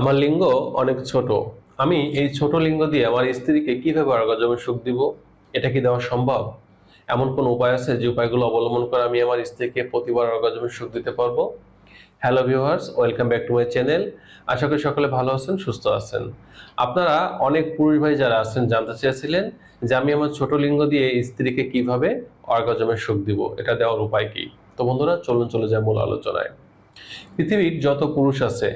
আমার লিঙ্গ অনেক ছোট। আমি এই ছোট লিঙ্গ দিয়ে আমার স্ত্রীকে কীভাবে অর্গাজমে সুখ দিব? এটা কি দেওয়া সম্ভব? এমন কোন উপায় আছে যে উপায়গুলো অবলম্বন করে আমি আমার স্ত্রীকে প্রতিবার অর্গাজমে সুখ দিতে পারব? Hello viewers welcome back to my channel আশা করি সকলে ভালো আছেন, সুস্থ আছেন। আপনারা অনেক পুরুষ ভাই যারা আছেন, জানতে চেয়েছিলেন যে আমি আমার ছোট লিঙ্গ দিয়ে স্ত্রীকে কীভাবে অর্গাজমে সুখ দিব, এটা দেওয়ার উপায় কি? তো বন্ধুরা, চলুন চলে যায় মূল আলোচনায়। পৃথিবীর যত পুরুষ আছে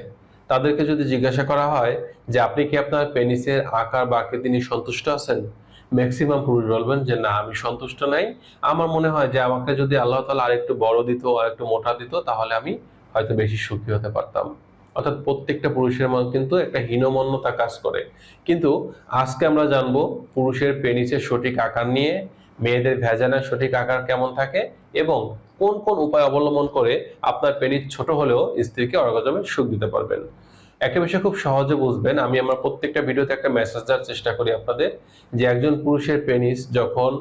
তাদেরকে যদি জিজ্ঞাসা করা হয় যে আপনি কি আপনার পেনিসের আকার বা আকৃতি নিয়ে সন্তুষ্ট আছেন? ম্যাক্সিমাম পুরুষ বলবেন যে না, আমি সন্তুষ্ট নাই। আমার মনে হয় যে আমাকে যদি আল্লাহ তালা আরেকটু বড় দিত আর একটু মোটা দিত, তাহলে আমি হয়তো বেশি সুখী হতে পারতাম। অর্থাৎ প্রত্যেকটা পুরুষের মধ্যে কিন্তু একটা হীনমন্যতা কাজ করে। কিন্তু আজকে আমরা জানব পুরুষের পেনিসের সঠিক আকার নিয়ে মেয়েদের ভেজানের সঠিক আকার কেমন থাকে এবং কোন কোন উপায় অবলম্বন করে আপনার পেনিস ছোট হলেও স্ত্রীকে অর্গাজমে সুখ দিতে পারবেন? একটা বিষয় খুব সহজে বুঝবেন। আমি আমার প্রত্যেকটা ভিডিওতে একটা মেসেজ দেওয়ার চেষ্টা করি আপনাদের যে একজন পুরুষের পেনিস যখন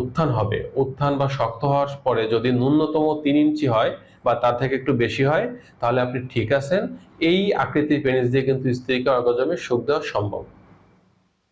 উত্থান হবে, উত্থান বা শক্ত হওয়ার পরে যদি ন্যূনতম তিন ইঞ্চি হয় বা তার থেকে একটু বেশি হয়, তাহলে আপনি ঠিক আছেন। এই আকৃতির পেনিস দিয়ে কিন্তু স্ত্রীকে অর্গাজমে সুখ দেওয়া সম্ভব।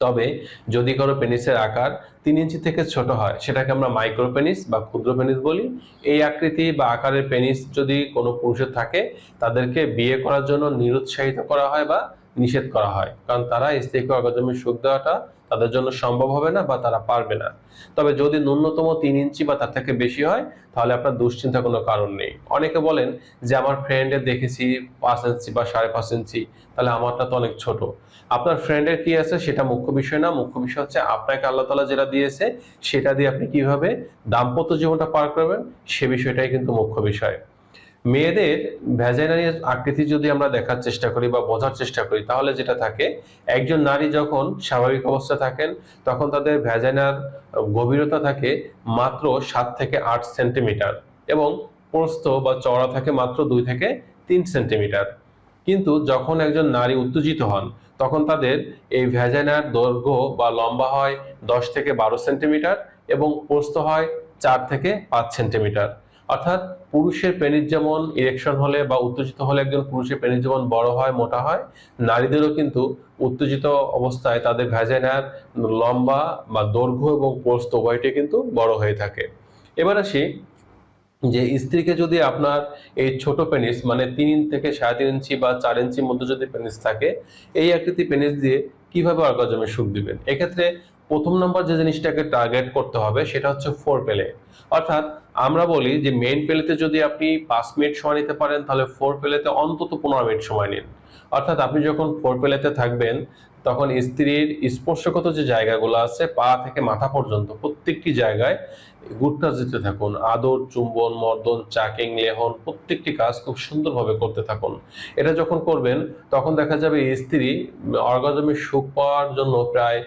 তবে যদি কারও পেনিসের আকার তিন ইঞ্চি থেকে ছোট হয়, সেটাকে আমরা মাইক্রো পেনিস বা ক্ষুদ্র পেনিস বলি। এই আকৃতি বা আকারের পেনিস যদি কোনো পুরুষের থাকে, তাদেরকে বিয়ে করার জন্য নিরুৎসাহিত করা হয় বা নিষেধ করা হয়। কারণ তারা স্ত্রীকে অর্গাজমে সুখ দেওয়াটা তাদের জন্য সম্ভব হবে না বা তারা পারবে না। তবে যদি ন্যূনতম তিন ইঞ্চি বা তার থেকে বেশি হয়, তাহলে আপনার দুশ্চিন্তা কোনো কারণ নেই। অনেকে বলেন যে, আমার ফ্রেন্ডের দেখেছি পাঁচ ইঞ্চি বা সাড়ে পাঁচ ইঞ্চি, তাহলে আমারটা তো অনেক ছোট। আপনার ফ্রেন্ডের কি আছে? সেটা মুখ্য বিষয় না। মুখ্য বিষয় হচ্ছে আপনাকে আল্লাহ তালা যেটা দিয়েছে, সেটা দিয়ে আপনি কীভাবে দাম্পত্য জীবনটা পার করবেন, সে বিষয়টাই কিন্তু মুখ্য বিষয়। মেয়েদের ভ্যাজাইনাল আকৃতি যদি আমরা দেখার চেষ্টা করি বা বোঝার চেষ্টা করি, তাহলে যেটা থাকে, একজন নারী যখন স্বাভাবিক অবস্থায় থাকেন, তখন তাদের ভ্যাজাইনার গভীরতা থাকে মাত্র সাত থেকে আট সেন্টিমিটার এবং প্রস্থ বা চওড়া থাকে মাত্র দুই থেকে তিন সেন্টিমিটার কিন্তু যখন একজন নারী উত্তেজিত হন, তখন তাদের এই ভ্যাজাইনার দৈর্ঘ্য বা লম্বা হয় দশ থেকে বারো সেন্টিমিটার এবং প্রস্থ হয় চার থেকে পাঁচ সেন্টিমিটার অর্থাৎ পুরুষের পেনিস যেমন ইরেকশন হলে বা উত্তেজিত হলে একজন পুরুষের পেনিস যেমন বড় হয়, মোটা হয়, নারীদেরও কিন্তু উত্তেজিত অবস্থায় তাদের ভ্যাজাইনার লম্বা বা দৈর্ঘ্য এবং প্রস্থ উভয়টি কিন্তু বড় হয়ে থাকে। এবার আসি যে স্ত্রীকে যদি আপনার এই ছোট পেনিস মানে তিন ইঞ্চি থেকে সাড়ে তিন ইঞ্চি বা চার ইঞ্চির মধ্যে যদি পেনিস থাকে, এই আকৃতি পেনিস দিয়ে কীভাবে অর্গাজমে সুখ দিবেন? এক্ষেত্রে প্রথম নম্বর যে জিনিসটাকে টার্গেট করতে হবে সেটা হচ্ছে ফোর পেলে অর্থাৎ আমরা বলি যে মেইন পেলেতে যদি আপনি পাঁচ মিনিট সময় নিতে পারেন, তাহলে ফোর পেলেতে অন্তত পনেরো মিনিট সময় নিন। অর্থাৎ আপনি যখন ফোর পেলেতে থাকবেন, তখন স্ত্রীর স্পর্শগত যে জায়গাগুলো আছে, পা থেকে মাথা পর্যন্ত প্রত্যেকটি জায়গায় গুটটা দিতে থাকুন। আদর, চুম্বন, মর্দন, চাকিং, লেহন, প্রত্যেকটি কাজ খুব সুন্দরভাবে করতে থাকুন। এটা যখন করবেন, তখন দেখা যাবে স্ত্রী অর্গাজমের সুখ পাওয়ার জন্য প্রায়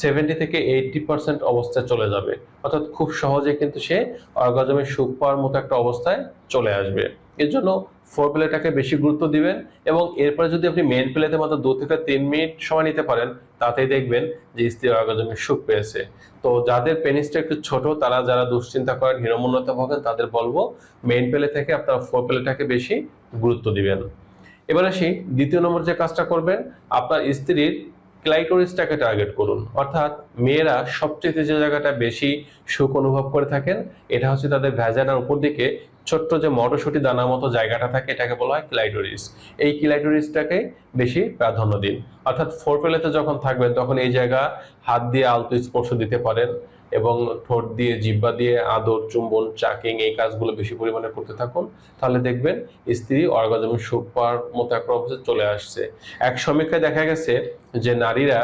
সেভেন্টি থেকে এইটটি পার্সেন্ট অবস্থায় চলে যাবে। অর্থাৎ খুব সহজে কিন্তু সে অর্গাজমের সুখ পাওয়ার মতো একটা অবস্থায় চলে আসবে। এর জন্য ফোর প্লেটাকে বেশি গুরুত্ব দিবেন এবং এরপরে যদি আপনি মেন প্লেতে মাত্র দু থেকে তিন মিনিট সময় নিতে পারেন, তাতেই দেখবেন যে স্ত্রী অর্গাজমের সুখ পেয়েছে। তো যাদের পেনিসটা একটু ছোট, তারা যারা দুশ্চিন্তা করেন, হীনমন্যতা ভোগেন, তাদের বলব মেন প্লে থেকে আপনারা ফোর প্লেটাকে বেশি গুরুত্ব দিবেন। এবার আসি, দ্বিতীয় নম্বর যে কাজটা করবেন, আপনার স্ত্রীর ক্লাইটোরিসটাকে টার্গেট করুন। অর্থাৎ মেয়েরা সবচেয়ে যে জায়গাটা বেশি সুখ অনুভব করে থাকেন, এটা হচ্ছে তাদের ভ্যাজানার উপর দিকে ছোট্ট যে মটরশুটি দানা মতো জায়গাটা থাকে, এটাকে বলা হয় ক্লাইটোরিস এই ক্লাইটোরিসটাকে বেশি প্রাধান্য দিন। অর্থাৎ ফোরপ্লেতে যখন থাকবেন, তখন এই জায়গা হাত দিয়ে আলতো স্পর্শ দিতে পারেন। এবং ঠোঁট দিয়ে জিব্বা দিয়ে, আদর, চুম্বন, চাকিং এই কাজগুলো বেশি পরিমাণে করতে থাকুন। তাহলে দেখবেন স্ত্রী অর্গাজমের সুখ পাওয়ার মতো একটা অবস্থায় চলে আসছে। এক সমীক্ষায় দেখা গেছে যে নারীরা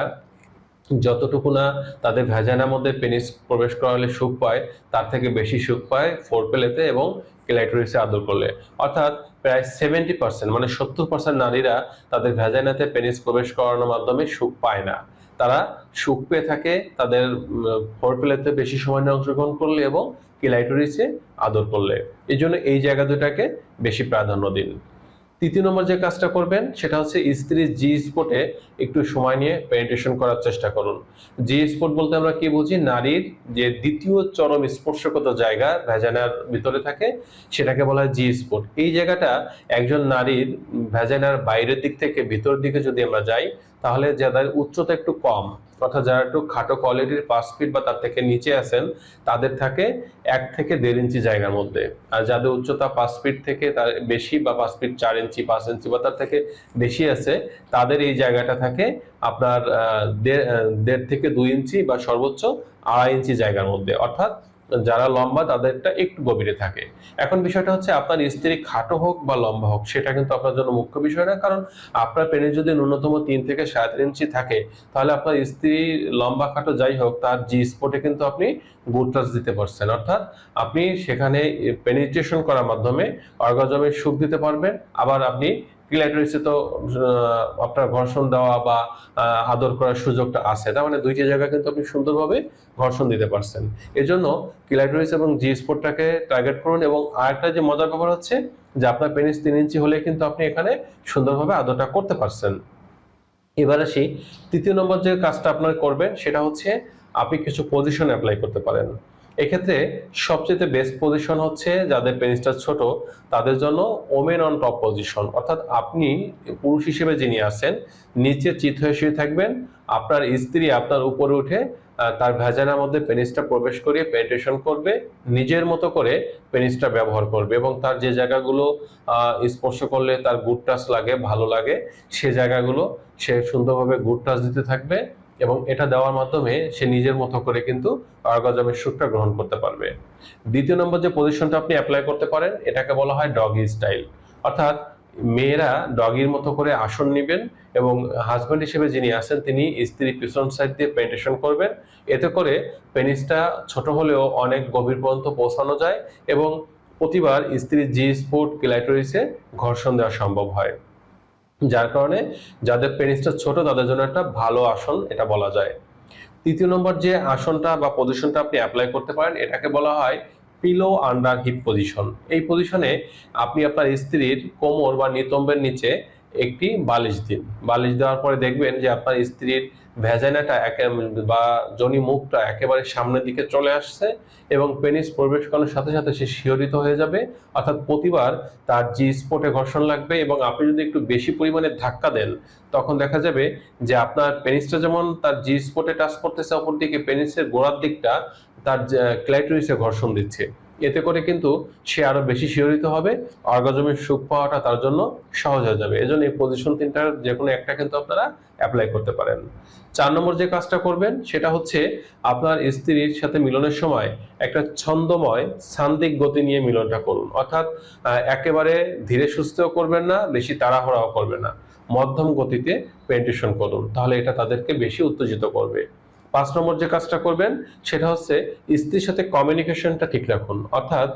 যতটুকু না তাদের ভ্যাজানার মধ্যে পেনিস প্রবেশ করালে সুখ পায়, তার থেকে বেশি সুখ পায় ফোর পেলেতে এবং ক্লাইটোরিসে আদর করলে। অর্থাৎ প্রায় সেভেন্টি পার্সেন্ট মানে সত্তর পার্সেন্ট নারীরা তাদের ভ্যাজানাতে পেনিস প্রবেশ করানোর মাধ্যমে সুখ পায় না। তারা সুখ পেয়ে থাকে, তাদের ফোর বেশি সময় অংশগ্রহণ করলে এবং ক্লাইটোরিসে আদর করলে। এই জন্য এই জায়গা দুটাকে বেশি প্রাধান্য দিন। তৃতীয় নম্বর যে কাজটা করবেন, সেটা হচ্ছে স্ত্রীর জি স্পটে একটু সময় নিয়ে পেনিটেশন করার চেষ্টা করুন। জি স্পট বলতে আমরা কি বুঝি? নারীর যে দ্বিতীয় চরম স্পর্শকত জায়গা ভ্যাজানার ভিতরে থাকে, সেটাকে বলা হয় জি স্পট এই জায়গাটা একজন নারীর ভ্যাজানার বাইরের দিক থেকে ভিতরের দিকে যদি আমরা যাই তাহলে যাদের উচ্চতা একটু কম, অর্থাৎ যারা একটু খাটো কোয়ালিটির পাঁচ ফিট বা তার থেকে নিচে আছেন, তাদের থাকে এক থেকে দেড় ইঞ্চি জায়গার মধ্যে। আর যাদের উচ্চতা পাঁচ ফিট থেকে তার বেশি বা পাঁচ ফিট চার ইঞ্চি, পাঁচ ইঞ্চি বা তার থেকে বেশি আছে, তাদের এই জায়গাটা থাকে আপনার দেড় থেকে দুই ইঞ্চি বা সর্বোচ্চ আড়াই ইঞ্চি জায়গার মধ্যে। অর্থাৎ যারা লম্বা, তাদেরটা একটু গভীরে থাকে। এখন বিষয়টা হচ্ছে আপনার স্ত্রী খাটো হোক বা লম্বা হোক, সেটা কিন্তু আপনার জন্য মুখ্য বিষয় না। কারণ আপনার পেনে যদি ন্যূনতম তিন থেকে সাড়ে তিন ইঞ্চি থাকে, তাহলে আপনার স্ত্রী লম্বা, খাটো যাই হোক, তার জি স্পটে কিন্তু আপনি টাচ দিতে পারছেন। অর্থাৎ আপনি সেখানে পেনিট্রেশন করার মাধ্যমে অর্গাজমের সুখ দিতে পারবেন। আবার আপনি ক্লিয়াটরিসে তো আপনার ঘর্ষণ দেওয়া বা আদর করার সুযোগটা আছে। তার মানে দুইটি জায়গা কিন্তু আপনি সুন্দরভাবে ঘর্ষণ দিতে পারছেন। এজন্য ক্লিয়াটরিস এবং জি স্পটটাকে টার্গেট করুন এবং আরেকটা যে মজার ব্যাপার হচ্ছে যে আপনার পেনিস তিন ইঞ্চি হলে কিন্তু আপনি এখানে সুন্দরভাবে আদরটা করতে পারছেন। এবার আসি, তৃতীয় নম্বর যে কাজটা আপনার করবেন সেটা হচ্ছে আপনি কিছু পজিশন অ্যাপ্লাই করতে পারেন। এক্ষেত্রে সবচেয়ে বেস্ট পজিশন হচ্ছে যাদের পেনিসটা ছোট, তাদের জন্য ওমেন অন টপ পজিশন অর্থাৎ আপনি পুরুষ হিসেবে যিনি আছেন, নিচে চিত হয়ে শুয়ে থাকবেন, আপনার স্ত্রী আপনার উপরে উঠে তার ভেজানার মধ্যে পেনিসটা প্রবেশ করিয়ে পেনিট্রেশন করবে, নিজের মতো করে পেনিসটা ব্যবহার করবে এবং তার যে জায়গাগুলো স্পর্শ করলে তার গুড টাচ লাগে, ভালো লাগে, সে জায়গাগুলো সে সুন্দরভাবে গুড টাচ দিতে থাকবে। এবং এটা দেওয়ার মাধ্যমে সে নিজের মতো করে কিন্তু অর্গাজমের সুখটা গ্রহণ করতে পারবে। দ্বিতীয় নম্বর যে পজিশনটা আপনি অ্যাপ্লাই করতে পারেন, এটাকে বলা হয় ডগি স্টাইল অর্থাৎ মেয়েরা ডগির মতো করে আসন নেবেন এবং হাজব্যান্ড হিসেবে যিনি আছেন, তিনি স্ত্রী পিছন সাইড দিয়ে পেন্টেশন করবেন। এতে করে পেনিসটা ছোট হলেও অনেক গভীর পর্যন্ত পৌঁছানো যায় এবং প্রতিবার স্ত্রীর জি স্পোর্ট ক্লাইটোরিসে ঘর্ষণ দেওয়া সম্ভব হয়। যার কারণে যাদের পেনিসটা ছোট, তাদের জন্য একটা ভালো আসন এটা বলা যায়। তৃতীয় নম্বর যে আসনটা বা পজিশনটা আপনি অ্যাপ্লাই করতে পারেন, এটাকে বলা হয় পিলো আন্ডার হিপ পজিশন এই পজিশনে আপনি আপনার স্ত্রীর কোমর বা নিতম্বের নিচে একটি বালিশ দিন। বালিশ দেওয়ার পরে দেখবেন যে আপনার স্ত্রীর ভ্যাজানাটা একে, বা জনি মুখটা একেবারে সামনের দিকে চলে আসছে এবং পেনিস প্রবেশ করার সাথে সাথে সে শিহরিত হয়ে যাবে। অর্থাৎ প্রতিবার তার জি স্পটে ঘর্ষণ লাগবে এবং আপনি যদি একটু বেশি পরিমাণে ধাক্কা দেন, তখন দেখা যাবে যে আপনার পেনিসটা যেমন তার জি স্পটে টাচ করতেছে, অপরদিকে পেনিসের গোড়ার দিকটা তার ক্লাইটোরিসে ঘর্ষণ দিচ্ছে। এতে করে কিন্তু সে আরও বেশি শিহরিত হবে, অর্গাজমের সুখ পাওয়াটা তার জন্য সহজ হয়ে যাবে। এজন্য এই পজিশন তিনটার যে কোনো একটা কিন্তু আপনারা অ্যাপ্লাই করতে পারেন। চার নম্বর যে কাজটা করবেন, সেটা হচ্ছে আপনার স্ত্রীর সাথে মিলনের সময় একটা ছন্দময় সান্দিক গতি নিয়ে মিলনটা করুন। অর্থাৎ একেবারে ধীরে সুস্থও করবেন না, বেশি তাড়াহড়াও করবেন না। মধ্যম গতিতে পেন্টেশন করুন। তাহলে এটা তাদেরকে বেশি উত্তেজিত করবে। পাঁচ নম্বর যে কাজটা করবেন, সেটা হচ্ছে স্ত্রীর সাথে কমিউনিকেশনটা ঠিক রাখুন। অর্থাৎ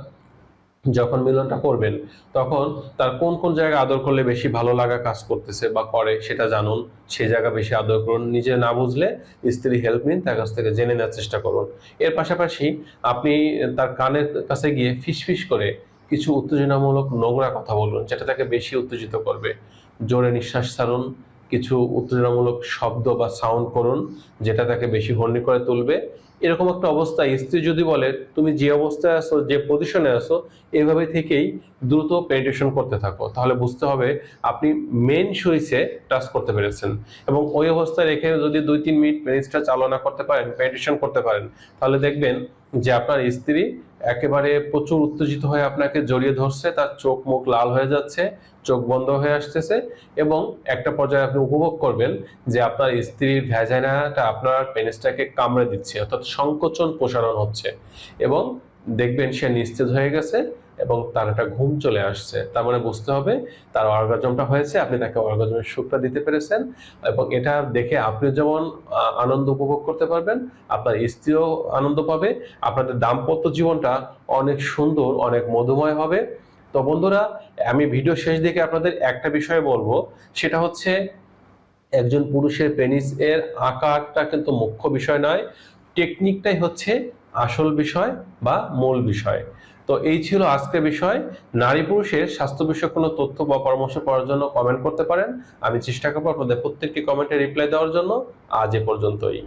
যখন মিলনটা করবেন, তখন তার কোন কোন জায়গায় আদর করলে বেশি ভালো লাগা কাজ করতেছে বা করে সেটা জানুন। সেই জায়গা বেশি আদর করুন। নিজে না বুঝলে স্ত্রী হেল্প নিন, তার কাছ থেকে জেনে নেওয়ার চেষ্টা করুন। এর পাশাপাশি আপনি তার কানের কাছে গিয়ে ফিসফিস করে কিছু উত্তেজনামূলক নোংরা কথা বলুন, যেটা তাকে বেশি উত্তেজিত করবে। জোরে নিঃশ্বাস ছাড়ুন কিছু উত্তেজনামূলক শব্দ বা সাউন্ড করুন, যেটা তাকে বেশি হর্নি করে তুলবে। এরকম একটা অবস্থায় স্ত্রী যদি বলে, তুমি যে অবস্থায় আসো যে পজিশনে আসো এইভাবে থেকেই দ্রুত পেনিটেশন করতে থাকো। তাহলে বুঝতে হবে আপনি মেন সুইচে টাচ করতে পেরেছেন। এবং ওই অবস্থায় রেখে যদি দুই, তিন মিনিট পেনিসটা চালনা করতে পারেন পেনিটেশন করতে পারেন, তাহলে দেখবেন যে আপনার স্ত্রী একেবারে প্রচুর উত্তেজিত হয়ে আপনাকে জড়িয়ে ধরছে, তার চোখ মুখ লাল হয়ে যাচ্ছে, চোখ বন্ধ হয়ে আসতেছে এবং একটা পর্যায়ে আপনি উপভোগ করবেন যে আপনার স্ত্রীর ভ্যাজাইনাটা আপনার পেনিসটাকে কামড়ে দিচ্ছে, অর্থাৎ সংকোচন প্রসারণ হচ্ছে এবং দেখবেন সে নিশ্চিত হয়ে গেছে এবং তার একটা ঘুম চলে আসছে। তার মানে বুঝতে হবে তার অর্গাজমটা হয়েছে, আপনি তাকে অর্গাজমের সুখটা দিতে পেরেছেন এবং এটা দেখে আপনি যেমন আনন্দ উপভোগ করতে পারবেন, আপনার স্ত্রীও আনন্দ পাবে, আপনাদের দাম্পত্য জীবনটা অনেক সুন্দর, অনেক মধুময় হবে। তো বন্ধুরা, আমি ভিডিও শেষ দিকে আপনাদের একটা বিষয় বলব, সেটা হচ্ছে একজন পুরুষের পেনিস এর আকারটা কিন্তু মুখ্য বিষয় নয় টেকনিকটাই হচ্ছে আসল বিষয় বা মূল বিষয়। তো এই ছিল আজকের বিষয়। নারী পুরুষের স্বাস্থ্য বিষয়ক কোনো তথ্য বা পরামর্শ পাওয়ার জন্য কমেন্ট করতে পারেন। আমি চেষ্টা করব আপনাদের প্রত্যেকটি কমেন্টে রিপ্লাই দেওয়ার জন্য। আজ এ পর্যন্তই।